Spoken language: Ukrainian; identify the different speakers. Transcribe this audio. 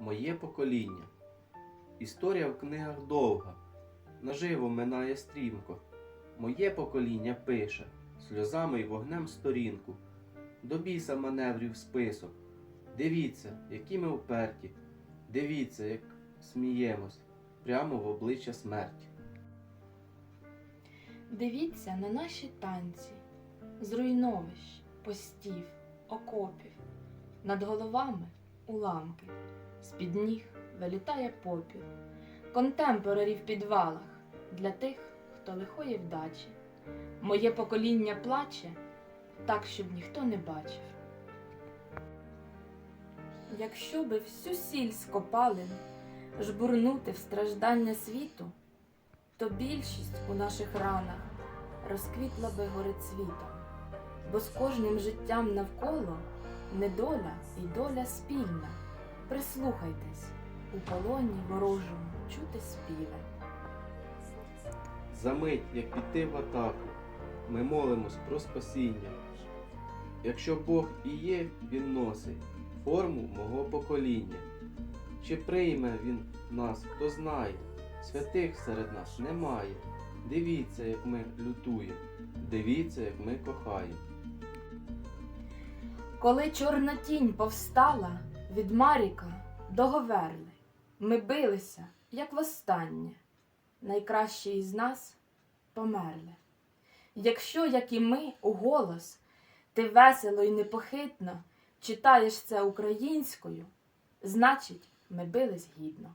Speaker 1: моє покоління. Історія в книгах довга, наживо минає стрімко. Моє покоління пише сльозами й вогнем сторінку. До біса маневрів список. Дивіться, які ми вперті. Дивіться, як сміємось прямо в обличчя смерті.
Speaker 2: Дивіться на наші танці, зруйновищ, постів, окопів, над головами уламки, з-під ніг вилітає попіл, контемпорарі в підвалах для тих, хто лихої вдачі. Моє покоління плаче так, щоб ніхто не бачив. Якщо би всю сіль скопалин жбурнути в страждання світу, то більшість у наших ранах розквітла би горецвітом, бо з кожним життям навколо недоля і доля спільна. Прислухайтесь, у полоні ворожому чути співи.
Speaker 1: Замить, як піти в атаку, ми молимось про спасіння. Якщо Бог і є, Він носить форму мого покоління. Чи прийме Він нас, хто знає, святих серед нас немає. Дивіться, як ми лютуємо, дивіться, як ми кохаємо.
Speaker 2: Коли чорна тінь повстала від Маріка до Говерли, ми билися, як востаннє. Найкращі із нас померли. Якщо, як і ми, у голос, ти весело і непохитно читаєш це українською, значить, ми бились гідно.